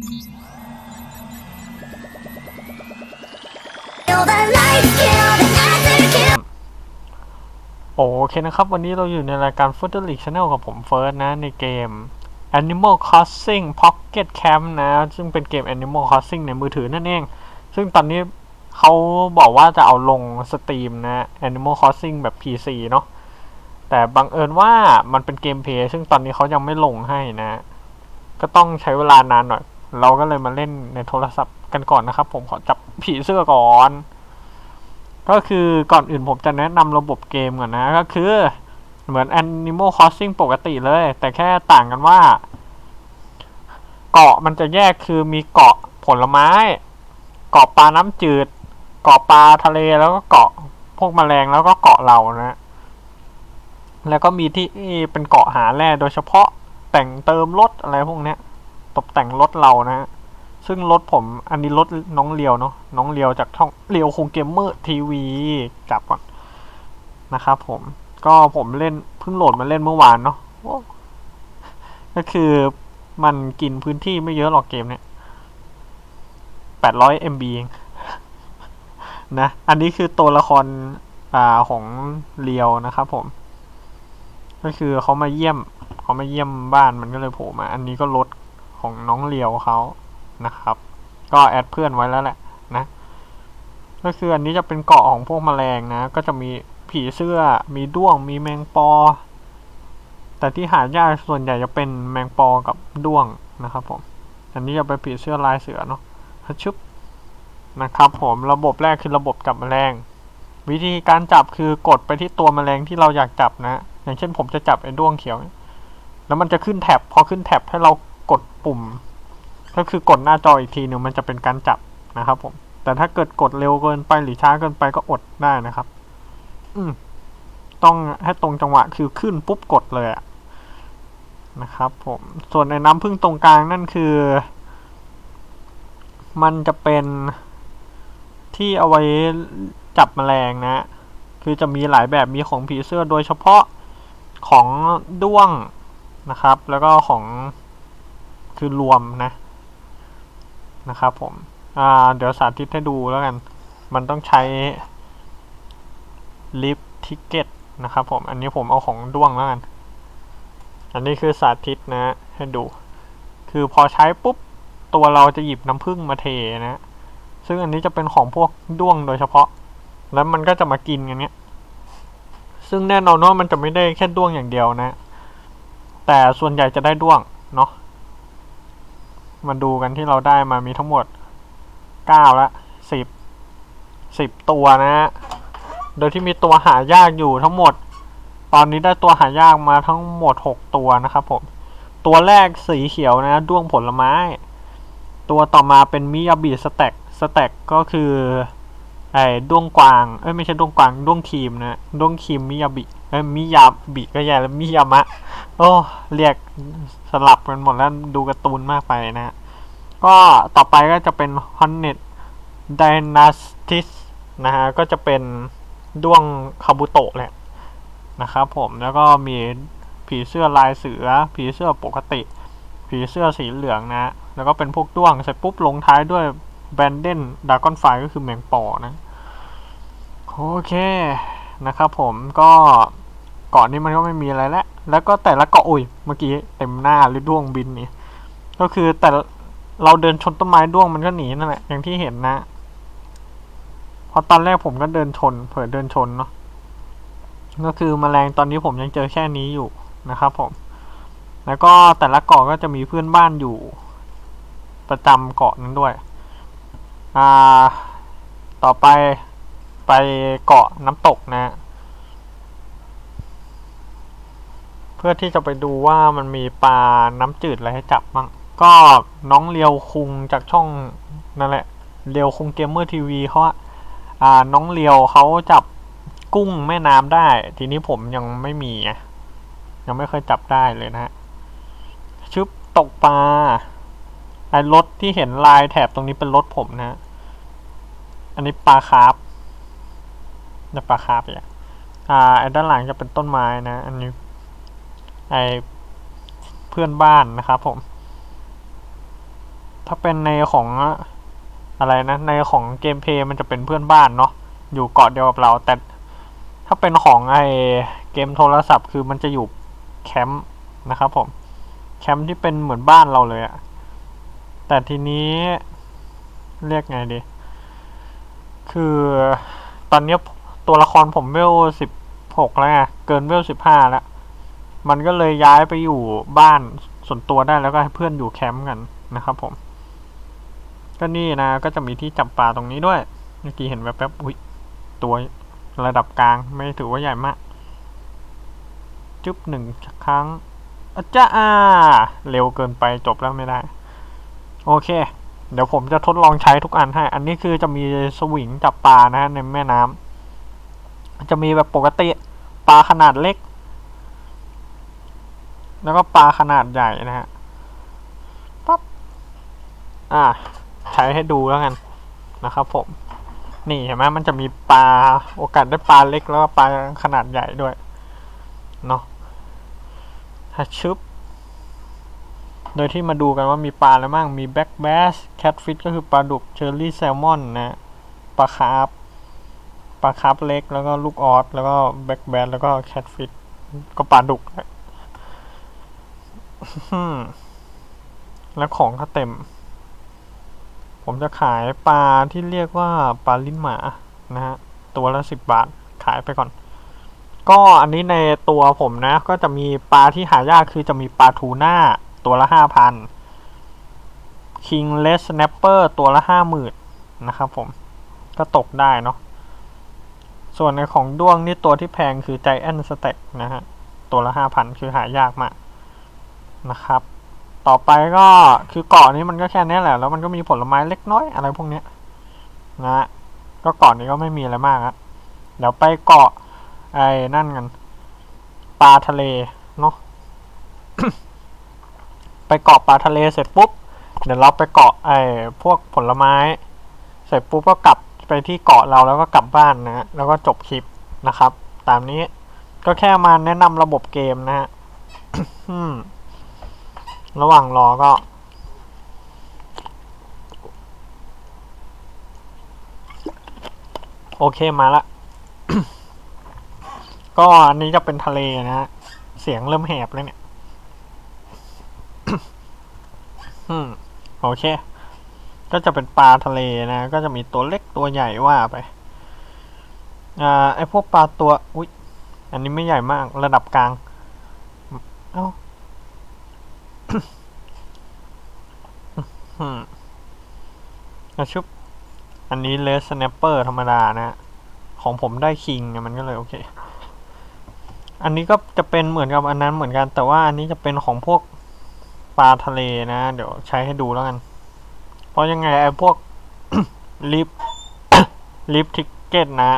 โอเคนะครับ วันนี้เราอยู่ในรายการ f o o t League Channel กับผมเฟิร์สนะ ในเกม Animal Crossing Pocket Camp นะ ซึ่งเป็นเกม Animal Crossing ในมือถือนั่นเอง ซึ่งตอนนี้เขาบอกว่าจะเอาลงสตรีมนะ Animal Crossing แบบ PC เนาะแต่บังเอิญว่ามันเป็นเกมเพลย์ซึ่งตอนนี้เขายังไม่ลงให้นะ ก็ต้องใช้เวลานานหน่อย เราก็เลยมาเล่นในโทรศัพท์กันก่อนนะครับ ผมขอจับผีเสื้อก่อน ก็คือก่อนอื่นผมจะแนะนำระบบเกมก่อนนะ ก็คือเหมือน Animal Crossing ปกติเลย แต่แค่ต่างกันว่า เกาะมันจะแยกคือมีเกาะผลไม้ เกาะปลาน้ำจืด เกาะปลาทะเลแล้วก็เกาะพวกแมลงแล้วก็เกาะเรานะ แล้วก็มีที่เป็นเกาะหาแร่โดยเฉพาะแต่งเติมรถอะไรพวกนี้ ตกแต่งรถเรานะฮะซึ่งรถผมอันนี้รถน้องเลียวเนาะน้องเลียวจากช่องเลียวคงเกมเมอร์ทีวีจับก่อนนะครับผมก็ผมเล่นเพิ่งโหลดมาเล่นเมื่อวานเนาะก็คือมันกินพื้นที่ไม่เยอะหรอกเกมเนี้ยแปดร้อย MB เองนะ อันนี้คือตัวละครอ่าของเลียวนะครับผม ก็คือเขามาเยี่ยมเขามาเยี่ยมบ้านมันก็เลยโผล่มา อันนี้ก็รถ ของน้องเลียวเขานะครับ ก็แอดเพื่อนไว้แล้วแหละนะก็คืออันนี้จะเป็นเกาะของพวกแมลงนะ ก็จะมีผีเสื้อ มีด้วง มีแมงปอ แต่ที่หายากส่วนใหญ่จะเป็นแมงปอกับด้วงนะครับผม อันนี้จะเป็นผีเสื้อลายเสือเนาะฮัชึบนะครับผม ระบบแรกคือระบบจับแมลง วิธีการจับคือกดไปที่ตัวแมลงที่เราอยากจับนะ อย่างเช่นผมจะจับไอ้ด้วงเขียว แล้วมันจะขึ้นแท็บ พอขึ้นแท็บให้เรา กดปุ่ม ก็คือกดหน้าจออีกทีหนึ่งมันจะเป็นการจับนะครับผม แต่ถ้าเกิดกดเร็วเกินไปหรือช้าเกินไปก็อดได้นะครับ อืมต้องให้ตรงจังหวะคือขึ้นปุ๊บกดเลยอะนะครับผมส่วนในน้ำพึ่งตรงกลางนั่นคือ มันจะเป็นที่เอาไว้จับแมลงนะ คือจะมีหลายแบบมีของผีเสื้อโดยเฉพาะของด้วงนะครับ แล้วก็ของ คือรวมนะนะครับผมเดี๋ยวสาธิตให้ดูแล้วกัน มันต้องใช้ลิฟทิเก็ตนะครับผม อันนี้ผมเอาของด้วงแล้วกัน อันนี้คือสาธิตนะให้ดู คือพอใช้ปุ๊บ ตัวเราจะหยิบน้ำผึ้งมาเทนะ ซึ่งอันนี้จะเป็นของพวกด้วงโดยเฉพาะ แล้วมันก็จะมากินกันเนี้ย ซึ่งแน่นอนว่ามันจะไม่ได้แค่ด้วงอย่างเดียวนะ แต่ส่วนใหญ่จะได้ด้วงเนาะ มาดูกันที่เราได้มามีทั้งหมดเก้าละสิบสิบตัวนะฮะโดยที่มีตัวหายากอยู่ทั้งหมด ตอนนี้ได้ตัวหายากมาทั้งหมดหกตัวนะครับผม ตัวแรกสีเขียวนะด้วงผลไม้ ตัวต่อมาเป็นมิยาบิสแต็กสแต็กก็คือ ไอ้ด้วงกวางเอ้ยไม่ใช่ด้วงกวางด้วงครีมนะด้วงครีมมิยาบิเอ้ยมิยาบิก็ใหญ่แล้วมิยามะโอ้เรียกสลับกันหมดแล้วดูการ์ตูนมากไปนะฮะก็ต่อไปก็จะเป็น Hornet Dynastis นะฮะก็จะเป็นด้วงคาบุโตะแหละนะครับผมแล้วก็มีผีเสื้อลายเสือ ผีเสื้อปกติ ผีเสื้อสีเหลืองนะ แล้วก็เป็นพวกด้วงเสร็จปุ๊บลงท้ายด้วย แบรนเดนดากอนไฟก็คือแมงปอนะ โอเคนะครับผมก็เกาะนี้มันก็ไม่มีอะไรแล้ว แล้วก็แต่ละเกาะอุ้ยเมื่อกี้เต็มหน้าหรือด้วงบินนี่ก็คือแต่เราเดินชนต้นไม้ด้วงมันก็หนีนั่นแหละอย่างที่เห็นนะเพราะตอนแรกผมก็เดินชน เผลอเดินชนเนาะก็คือแมลงตอนนี้ผมยังเจอแค่นี้อยู่นะครับผม แล้วก็แต่ละเกาะก็จะมีเพื่อนบ้านอยู่ ประจำเกาะนั้นด้วย อ่า ต่อไปไปเกาะน้ำตกนะเพื่อที่จะไปดูว่ามันมีปลาน้ำจืดอะไรให้จับบ้างก็น้องเลียวคุงจากช่องนั่นแหละเลียวคุงเกมเมอร์ทีวีเขาอ่าน้องเลียวเขาจับกุ้งแม่น้ำได้ ทีนี้ผมยังไม่มียังไม่เคยจับได้เลยนะฮะชึบตกปลา ไอ้รถที่เห็นลายแถบตรงนี้เป็นรถผมนะฮะ อันนี้ปลาคาร์ฟจะปลาคาร์ฟอะอ่าไอ้ด้านหลังจะเป็นต้นไม้นะ อันนี้ ไอ้เพื่อนบ้านนะครับผม ถ้าเป็นในของอะไรนะ ในของเกมเพย์มันจะเป็นเพื่อนบ้านเนาะ อยู่เกาะเดียวกับเรา แต่ถ้าเป็นของไอ้เกมโทรศัพท์คือมันจะอยู่แคมป์นะครับผม แคมป์ที่เป็นเหมือนบ้านเราเลยอะ แต่ทีนี้เรียกไงดี คือตอนนี้ตัวละครผมเวลสิบหกแล้วไงเกินเวลสิบห้าแล้ว มันก็เลยย้ายไปอยู่บ้านส่วนตัวได้แล้วก็ให้เพื่อนอยู่แคมป์กันนะครับผม ก็นี่นะก็จะมีที่จับปลาตรงนี้ด้วย เมื่อกี้เห็นแวบๆอุ้ยตัวระดับกลางไม่ถือว่าใหญ่มาก จุ๊บหนึ่งครั้งอาจ้าเร็วเกินไปจบแล้วไม่ได้ โอเค เดี๋ยวผมจะทดลองใช้ทุกอันให้ อันนี้คือจะมีสวิงจับปลานะฮะในแม่น้ำจะมีแบบปกติปลาขนาดเล็ก แล้วก็ปลาขนาดใหญ่นะฮะปั๊บอ่า ใช้ให้ดูแล้วกันนะครับผมนี่เห็นไหมมันจะมีปลาโอกาสได้ปลาเล็กแล้วก็ปลาขนาดใหญ่ด้วยเนาะฮัชึบ โดยที่มาดูกันว่ามีปลาอะไรบ้าง มีแบ็กแบสแคทฟิชก็คือปลาดุกเชอร์รี่แซลมอนนะปลาคาร์ฟปลาคาร์ฟเล็กแล้วก็ลูกออสแล้วก็แบ็กแบสแล้วก็แคทฟิชก็ปลาดุกแล้วของก็เต็ม ผมจะขายปลาที่เรียกว่าปลาลิ้นหมานะฮะตัวละสิบบาทขายไปก่อน ก็อันนี้ในตัวผมนะ ก็จะมีปลาที่หายากคือจะมีปลาทูน่า ตัวละห้าพันคิงเลส s นปเปอร์ตัวละห้าหมื่นนะครับผม ก็ตกได้เนาะ ส่วนในของด้วงนี่ตัวที่แพงคือ Giant Stack นะฮะ ตัวละห้าพันคือหายากมากนะครับ ต่อไปก็คือเกาะนี้มันก็แค่นี้แหละ แล้วมันก็มีผลไม้เล็กน้อยอะไรพวกเนี้ยนะฮะก็เกาะนี้ก็ไม่มีอะไรมากครับเดี๋ยวไปเกาะไอ้นั่นกัน ปลาทะเลเนาะ ไปเกาะปลาทะเลเสร็จปุ๊บเดี๋ยวเราไปเกาะไอ้พวกผลไม้ เสร็จปุ๊บก็กลับไปที่เกาะเราแล้วก็กลับบ้านนะ แล้วก็จบคลิปนะครับ ตามนี้ก็แค่มาแนะนำระบบเกมนะฮะระหว่างรอก็โอเคมาละ ก็อันนี้จะเป็นทะเลนะฮะ เสียงเริ่มแหบแล้วเนี่ย อืมโอเค ก็จะเป็นปลาทะเลนะ ก็จะมีตัวเล็กตัวใหญ่ว่าไป อ่าไอพวกปลาตัว อุ๊ยอันนี้ไม่ใหญ่มากระดับกลาง เอ้าอืมอาชุบ อันนี้เลส s นปเปอร์ธรรมดานะ ของผมได้คิงมันก็เลยโอเค อันนี้ก็จะเป็นเหมือนกับอันนั้นเหมือนกัน แต่ว่าอันนี้จะเป็นของพวก ปลาทะเลนะ เดี๋ยวใช้ให้ดูแล้วกัน เพราะยังไงไอ้พวกลิฟลิฟทิกเก็ตนะ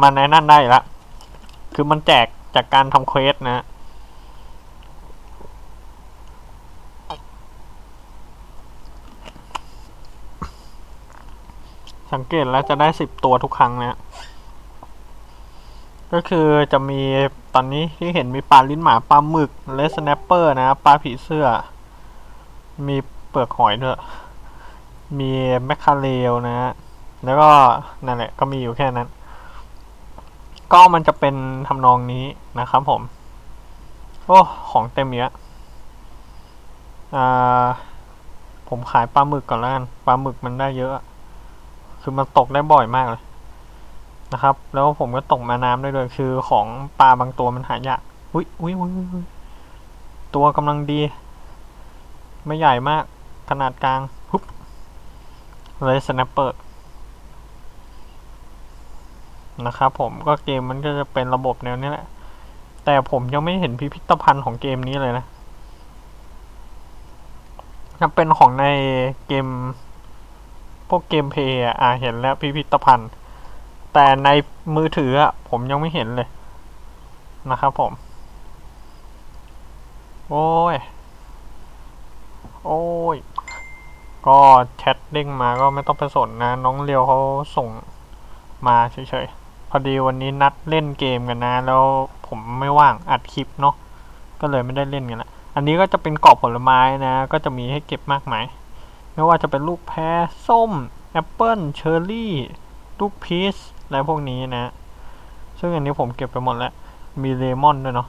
มันในนั่นได้ละ คือมันแจกจากการทำเควสนะสังเกตแล้วจะได้สิบตัวทุกครั้งนะ ก็คือจะมีตอนนี้ที่เห็นมีปลาลิ้นหมาปลาหมึกเลสแนปเปอร์นะ ปลาผีเสื้อ มีเปลือกหอยด้วย มีแมคคาเรลนะฮะ แล้วก็นั่นแหละก็มีอยู่แค่นั้น ก็มันจะเป็นทำนองนี้นะครับผม โอ้ ของเต็มเยอะอ่าผมขายปลาหมึกก่อนแล้วกันปลาหมึกมันได้เยอะ คือมันตกได้บ่อยมากเลยนะครับ แล้วผมก็ตกมาน้ำได้ด้วยคือของปลาบางตัวมันหายากอุ้ยอุ้ยอุ้ยอุ๊ยตัวกำลังดี ไม่ใหญ่มาก ขนาดกลางฮุบเลยสแนปเปอร์นะครับผมก็เกมมันก็จะเป็นระบบแนวนี้แหละ แต่ผมยังไม่เห็นพิพิธภัณฑ์ของเกมนี้เลยนะจะเป็นของในเกม พวกเกมเพย์อะเห็นแล้วพิพิธภัณฑ์ แต่ในมือถืออะผมยังไม่เห็นเลยนะครับผม โอ้ย โอ้ย ก็แชทเด้งมาก็ไม่ต้องไปสนนะ น้องเลียวเขาส่งมาเฉยๆ พอดีวันนี้นัดเล่นเกมกันนะ แล้วผมไม่ว่างอัดคลิปเนาะ ก็เลยไม่ได้เล่นกันละ อันนี้ก็จะเป็นกรอบผลไม้นะ ก็จะมีให้เก็บมากมาย ไม่ว่าจะเป็นลูกแพรส้ม แอปเปิลเชอร์รี่ ลูกพีช อะไรพวกนี้นะ ซึ่งอันนี้ผมเก็บไปหมดแล้ว มีเลมอนด้วยเนาะ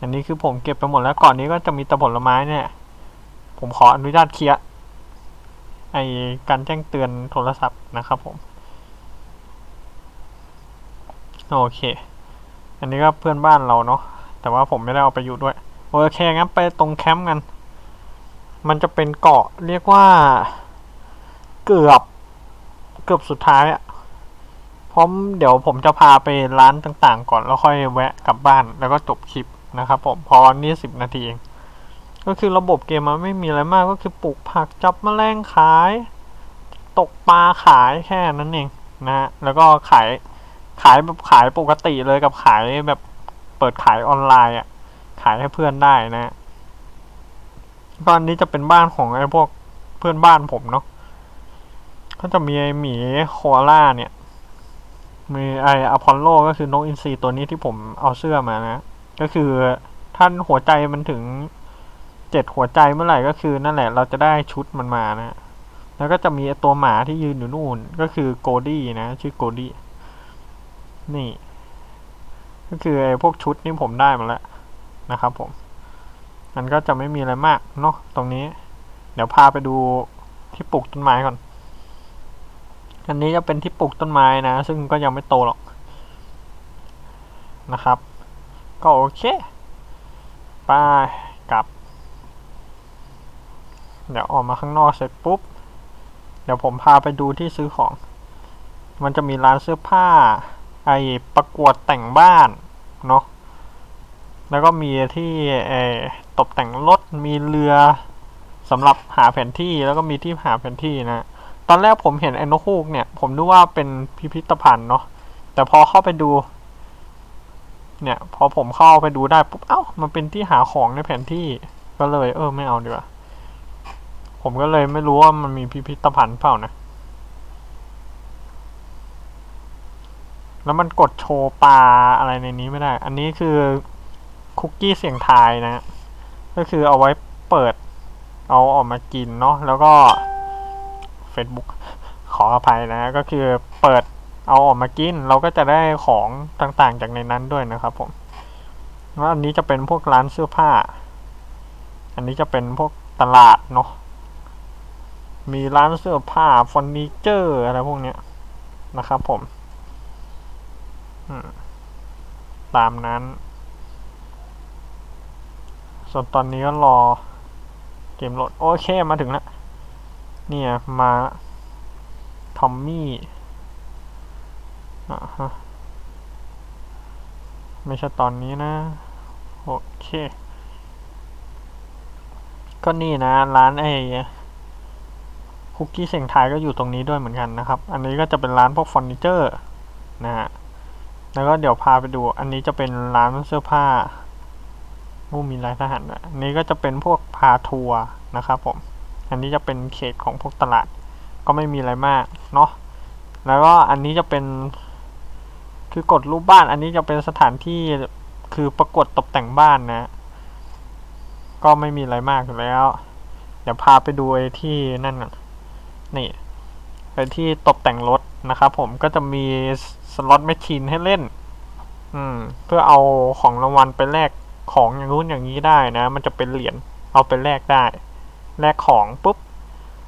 อันนี้คือผมเก็บไปหมดแล้ว ก่อนนี้ก็จะมีแต่ผลไม้เนี่ย ผมขออนุญาตเคลียร์ไอการแจ้งเตือนโทรศัพท์นะครับผม โอเค อันนี้ก็เพื่อนบ้านเราเนาะแต่ว่าผมไม่ได้เอาไปอยู่ด้วย โอเคงั้นไปตรงแคมป์กัน มันจะเป็นเกาะเรียกว่าเกือบเกือบสุดท้ายอะพราะเดี๋ยวผมจะพาไปร้านต่างๆ ก่อนแล้วค่อยแวะกลับบ้านแล้วก็จบคลิปนะครับผมพอนี่สิบนาทีเอง ก็คือระบบเกมมันไม่มีอะไรมากก็คือปลูกผักจับแมลงขาย ตกปลาขายแค่นั้นเองนะฮะแล้วก็ขายขายแบบขายปกติเลยกับขายแบบเปิดขายออนไลน์อะขายให้เพื่อนได้นะฮะก็อันนี้จะเป็นบ้านของไอ้พวกเพื่อนบ้านผมเนาะก็จะมีไอ้หมีโคอาล่าเนี่ยมีไออพอลโลก็คือนกอินทรีตัวนี้ที่ผมเอาเสื้อมานะ ก็คือท่านหัวใจมันถึง เจ็ดหัวใจเมื่อไหร่ก็คือนั่นแหละเราจะได้ชุดมันมานะ แล้วก็จะมีตัวหมาที่ยืนอยู่นู่น ก็คือโกดี้นะ ชื่อโกดี้นี่ ก็คือไอ้พวกชุดนี่ผมได้มาแล้วนะครับผม มันก็จะไม่มีอะไรมากเนาะตรงนี้ เดี๋ยวพาไปดูที่ปลูกต้นไม้ก่อน อันนี้จะเป็นที่ปลูกต้นไม้นะ ซึ่งก็ยังไม่โตหรอกนะครับ ก็โอเค ไปกลับ เดี๋ยวออกมาข้างนอกเสร็จปุ๊บ เดี๋ยวผมพาไปดูที่ซื้อของ มันจะมีร้านเสื้อผ้า ไอประกวดแต่งบ้านเนาะ แล้วก็มีที่เอตกแต่งรถ มีเรือสำหรับหาแผนที่ แล้วก็มีที่หาแผนที่นะ ตอนแรกผมเห็นไอ้นกฮูกเนี่ย ผมนึกว่าเป็นพิพิธภัณฑ์เนาะ แต่พอเข้าไปดูเนี่ยพอผมเข้าไปดูได้ปุ๊บเอ้ามันเป็นที่หาของในแผนที่ก็เลย เออไม่เอาดีกว่า ผมก็เลยไม่รู้ว่ามันมีพิพิธภัณฑ์เปล่านะ แล้วมันกดโชว์ปลาอะไรในนี้ไม่ได้ อันนี้คือคุกกี้เสียงทายนะ ก็คือเอาไว้เปิด เอาออกมากินเนาะ แล้วก็ Facebook ขออภัยนะ ก็คือเปิดเอาออกมากิน เราก็จะได้ของต่างๆจากในนั้นด้วยนะครับผมแล้วอันนี้จะเป็นพวกร้านเสื้อผ้า อันนี้จะเป็นพวกตลาดเนาะ มีร้านเสื้อผ้าเฟอร์นิเจอร์อะไรพวกเนี้ยนะครับผมตามนั้น ส่วนตอนนี้ก็รอเกมโหลด โอเค มาถึงแล้ว เนี่ยมาทอมมี่อ่าฮะไม่ใช่ตอนนี้นะ โอเค ก็นี่นะ ร้านไอ้ คุกกี้เสียงไทายก็อยู่ตรงนี้ด้วยเหมือนกันนะครับ อันนี้ก็จะเป็นร้านพวกเฟอร์นิเจอร์นะฮะแล้วก็เดี๋ยวพาไปดู อันนี้จะเป็นร้านเสื้อผ้ามูมีร้านทหารด้วยอันนี้ก็จะเป็นพวกพาทัวร์นะครับผม อันนี้จะเป็นเขตของพวกตลาด ก็ไม่มีอะไรมากเนาะ แล้วก็อันนี้จะเป็น คือกดรูปบ้าน อันนี้จะเป็นสถานที่คือประกวดตกแต่งบ้านนะ ก็ไม่มีอะไรมากอยู่แล้ว เดี๋ยวพาไปดูไอ้ที่นั่นก่อน นี่ไอที่ตกแต่งรถนะครับผมก็จะมีสล็อตแมชชีนให้เล่น อืม เพื่อเอาของรางวัลไปแลกของอย่างนู้นอย่างนี้ได้นะ มันจะเป็นเหรียญเอาไปแลกได้ แลกของปุ๊บ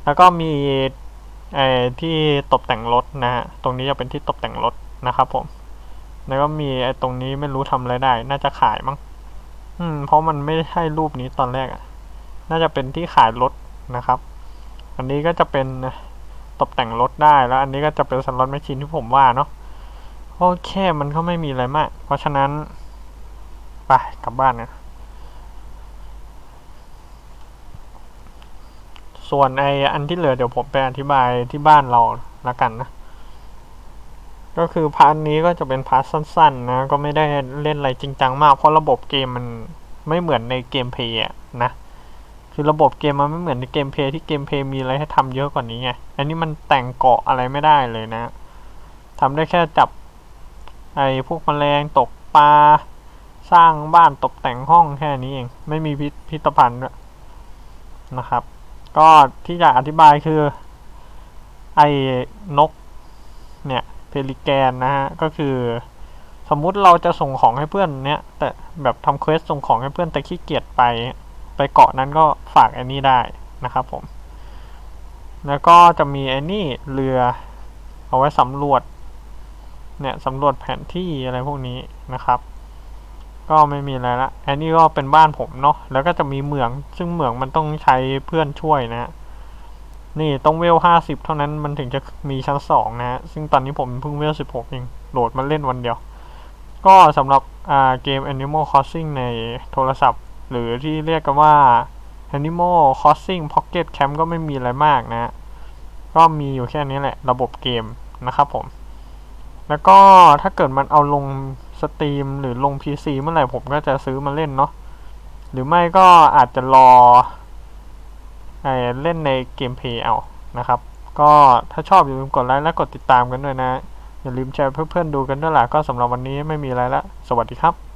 แล้วก็มีไอ้ที่ตกแต่งรถนะฮะตรงนี้จะเป็นที่ตกแต่งรถนะครับผม แล้วก็มีไอ้ตรงนี้ไม่รู้ทำอะไรได้ น่าจะขายมั้งอืม เพราะมันไม่ใช่รูปนี้ตอนแรกอะน่าจะเป็นที่ขายรถนะครับ อันนี้ก็จะเป็นตกแต่งรถได้แล้ว อันนี้ก็จะเป็นสล็อตแมชชีนที่ผมว่าเนาะโอเคมันก็ไม่มีอะไรมาก เพราะฉะนั้นไปกลับบ้านนะส่วนไออันที่เหลือเดี๋ยวผมไปอธิบายที่บ้านเราละกันนะ ก็คือพาร์ทนี้ก็จะเป็นพาร์ทสั้นๆนะ ก็ไม่ได้เล่นอะไรจริงจังมาก เพราะระบบเกมมันไม่เหมือนในเกมเพย์นะ คือระบบเกมมันไม่เหมือนในเกมเพย์ที่เกมเพย์มีอะไรให้ทำเยอะกว่านี้ไง อันนี้มันแต่งเกาะอะไรไม่ได้เลยนะทำได้แค่จับไอ้พวกแมลงตกปลาสร้างบ้านตกแต่งห้องแค่นี้เอง ไม่มีพิพิธภัณฑ์ด้วยนะครับ ก็ที่จะอธิบายคือไอ้นกเนี่ยเพลิแกนนะฮะก็คือสมมุติเราจะส่งของให้เพื่อนเนี่ยแต่แบบทำเควสส่งของให้เพื่อนแต่ขี้เกียจไป ไปเกาะนั้นก็ฝากไอ้นี่ได้นะครับผม แล้วก็จะมีไอ้นี่เรือเอาไว้สำรวจเนี่ยสำรวจแผนที่อะไรพวกนี้นะครับ ก็ไม่มีอะไรละอันนี้ก็เป็นบ้านผมเนาะแล้วก็จะมีเหมืองซึ่งเหมืองมันต้องใช้เพื่อนช่วยนะฮะนี่ต้องเวลห้าสิบเท่านั้นมันถึงจะมีชั้นสองนะฮะซึ่งตอนนี้ผมเพิ่งเวลสิบหกเองโหลดมาเล่นวันเดียว ก็สำหรับเกม Animal Crossing ในโทรศัพท์ หรือที่เรียกกันว่า Animal Crossing Pocket Camp ก็ไม่มีอะไรมากนะก็มีอยู่แค่นี้แหละ ระบบเกมนะครับผม แล้วก็ถ้าเกิดมันเอาลงสตรีมหรือลง PC เมื่อไหร่ผมก็จะซื้อมาเล่นเนาะหรือไม่ก็อาจจะรอไอเล่นในเกมเพย์เอานะครับ ก็ถ้าชอบอย่าลืมกดไลค์และกดติดตามกันด้วยนะ อย่าลืมแชร์เพื่อนๆดูกันด้วยล่ะก็สำหรับวันนี้ไม่มีอะไรละ สวัสดีครับ